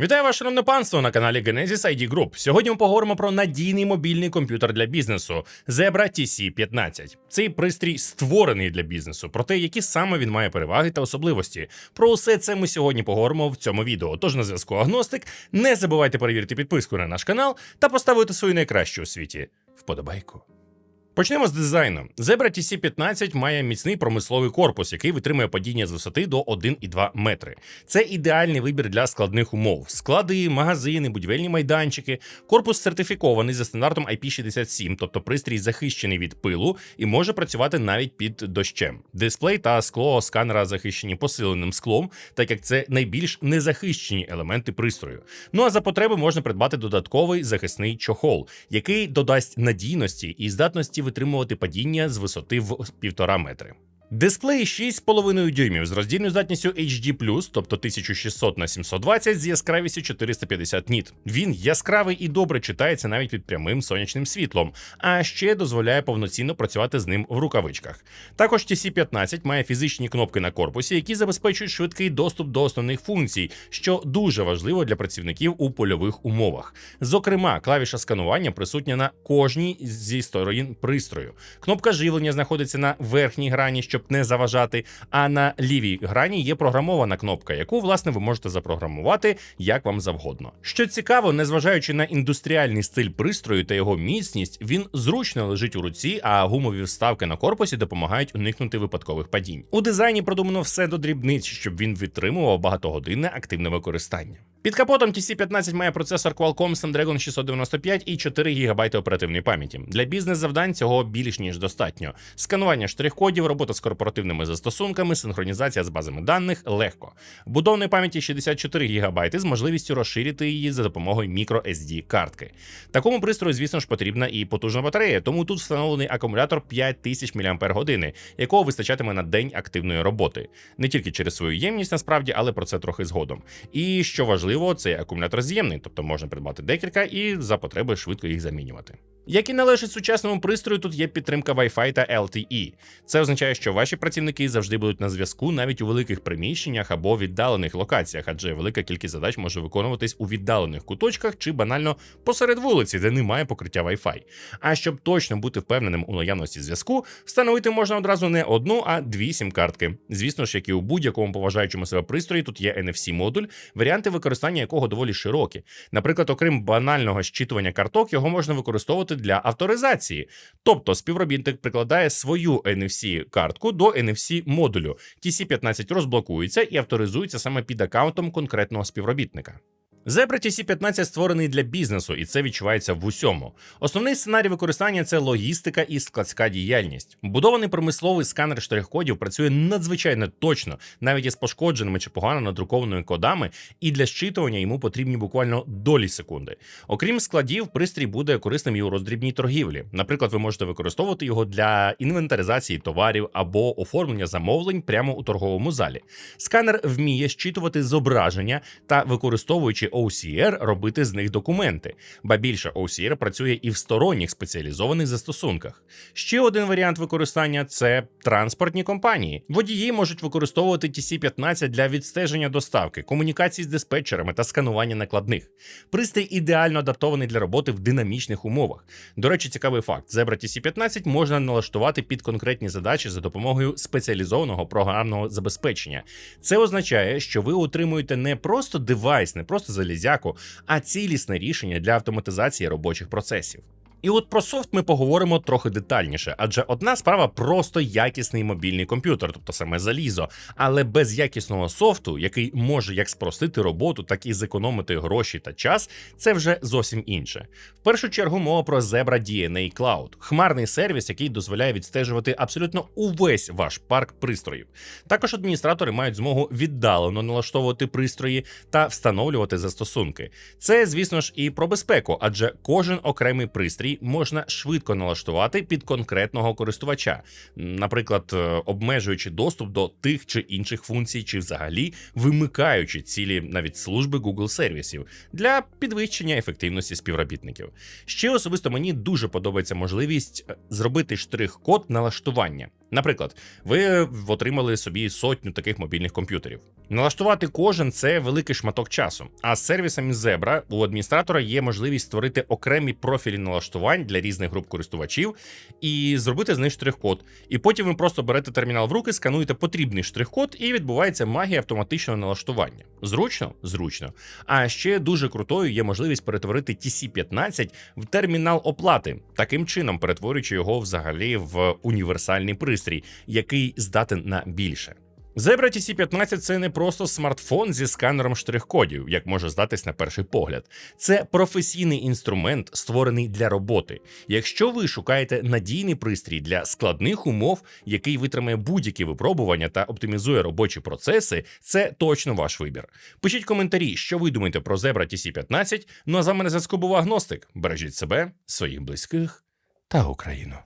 Вітаю вас, шановне панство, на каналі Genesis ID Group. Сьогодні ми поговоримо про надійний мобільний комп'ютер для бізнесу Zebra TC15. Цей пристрій створений для бізнесу, про те, які саме він має переваги та особливості. Про усе це ми сьогодні поговоримо в цьому відео. Тож на зв'язку Агностик. Не забувайте перевірити підписку на наш канал та поставити свою найкращу у світі вподобайку. Почнемо з дизайну. Zebra TC15 має міцний промисловий корпус, який витримує падіння з висоти до 1,2 метри. Це ідеальний вибір для складних умов: склади, магазини, будівельні майданчики. Корпус сертифікований за стандартом IP67, тобто пристрій захищений від пилу і може працювати навіть під дощем. Дисплей та скло сканера захищені посиленим склом, так як це найбільш незахищені елементи пристрою. Ну а за потреби можна придбати додатковий захисний чохол, який додасть надійності і здатності витримувати падіння з висоти в 1,5 метри. Дисплей 6,5 дюймів з роздільною здатністю HD+, тобто 1600 на 720 з яскравістю 450 ніт. Він яскравий і добре читається навіть під прямим сонячним світлом, а ще дозволяє повноцінно працювати з ним в рукавичках. Також TC15 має фізичні кнопки на корпусі, які забезпечують швидкий доступ до основних функцій, що дуже важливо для працівників у польових умовах. Зокрема, клавіша сканування присутня на кожній зі сторон пристрою. Кнопка живлення знаходиться на верхній грані, щоб не заважати. А на лівій грані є програмована кнопка, яку власне ви можете запрограмувати як вам завгодно. Що цікаво, незважаючи на індустріальний стиль пристрою та його міцність, він зручно лежить у руці, а гумові вставки на корпусі допомагають уникнути випадкових падінь. У дизайні продумано все до дрібниць, щоб він витримував багатогодинне активне використання. Під капотом TC15 має процесор Qualcomm Snapdragon 695 і 4 ГБ оперативної пам'яті. Для бізнес-завдань цього більш ніж достатньо. Сканування штрих-кодів, робота з корпоративними застосунками, синхронізація з базами даних легко. Вбудованої пам'яті 64 ГБ з можливістю розширити її за допомогою microSD картки. Такому пристрою, звісно ж, потрібна і потужна батарея, тому тут встановлений акумулятор 5000 мАч, якого вистачатиме на день активної роботи. Не тільки через свою ємність, насправді, але про це трохи згодом. І що важливо, цей акумулятор з'ємний, тобто можна придбати декілька і за потреби швидко їх замінювати. Як і належить сучасному пристрою, тут є підтримка Wi-Fi та LTE. Це означає, що ваші працівники завжди будуть на зв'язку навіть у великих приміщеннях або віддалених локаціях, адже велика кількість задач може виконуватись у віддалених куточках чи банально посеред вулиці, де немає покриття Wi-Fi. А щоб точно бути впевненим у наявності зв'язку, встановити можна одразу не одну, а дві сім-картки. Звісно ж, як і у будь-якому поважаючому себе пристрої, тут є NFC-модуль, варіанти використання якого доволі широкі. Наприклад, окрім банального щитування карток, його можна використовувати для авторизації. Тобто співробітник прикладає свою NFC-картку до NFC-модулю. TC15 розблокується і авторизується саме під аккаунтом конкретного співробітника. Zebra TC15 створений для бізнесу, і це відчувається в усьому. Основний сценарій використання це логістика і складська діяльність. Будований промисловий сканер штрих-кодів працює надзвичайно точно, навіть із пошкодженими чи погано надрукованими кодами, і для щитування йому потрібні буквально долі секунди. Окрім складів, пристрій буде корисним і у роздрібній торгівлі. Наприклад, ви можете використовувати його для інвентаризації товарів або оформлення замовлень прямо у торговому залі. Сканер вміє щитувати зображення та використовуючи OCR робити з них документи, ба більше OCR працює і в сторонніх спеціалізованих застосунках. Ще один варіант використання це транспортні компанії. Водії можуть використовувати TC15 для відстеження доставки, комунікації з диспетчерами та сканування накладних. Пристрій ідеально адаптований для роботи в динамічних умовах. До речі, цікавий факт: Zebra TC15 можна налаштувати під конкретні задачі за допомогою спеціалізованого програмного забезпечення. Це означає, що ви отримуєте не просто девайс, не просто залізяку, а цілісне рішення для автоматизації робочих процесів. І от про софт ми поговоримо трохи детальніше, адже одна справа просто якісний мобільний комп'ютер, тобто саме залізо, але без якісного софту, який може як спростити роботу, так і зекономити гроші та час, це вже зовсім інше. В першу чергу мова про Zebra DNA Cloud, хмарний сервіс, який дозволяє відстежувати абсолютно увесь ваш парк пристроїв. Також адміністратори мають змогу віддалено налаштовувати пристрої та встановлювати застосунки. Це, звісно ж, і про безпеку, адже кожен окремий пристрій можна швидко налаштувати під конкретного користувача, наприклад, е, обмежуючи доступ до тих чи інших функцій, чи взагалі вимикаючи цілі навіть служби Google сервісів для підвищення ефективності співробітників. Ще особисто мені дуже подобається можливість е, зробити штрих-код налаштування. Наприклад, ви отримали собі сотню таких мобільних комп'ютерів. Налаштувати кожен це великий шматок часу. А з сервісами Zebra у адміністратора є можливість створити окремі профілі налаштувань для різних груп користувачів і зробити з них штрих-код. І потім ви просто берете термінал в руки, скануєте потрібний штрих-код, і відбувається магія автоматичного налаштування. Зручно? Зручно. А ще дуже крутою є можливість перетворити TC15 в термінал оплати, таким чином перетворюючи його взагалі в універсальний пристрій, який здатен на більше. Zebra TC15 – це не просто смартфон зі сканером штрих-кодів, як може здатись на перший погляд. Це професійний інструмент, створений для роботи. Якщо ви шукаєте надійний пристрій для складних умов, який витримає будь-які випробування та оптимізує робочі процеси, це точно ваш вибір. Пишіть коментарі, що ви думаєте про Zebra TC15. Ну а за мене зв'язку був агностик. Бережіть себе, своїх близьких та Україну.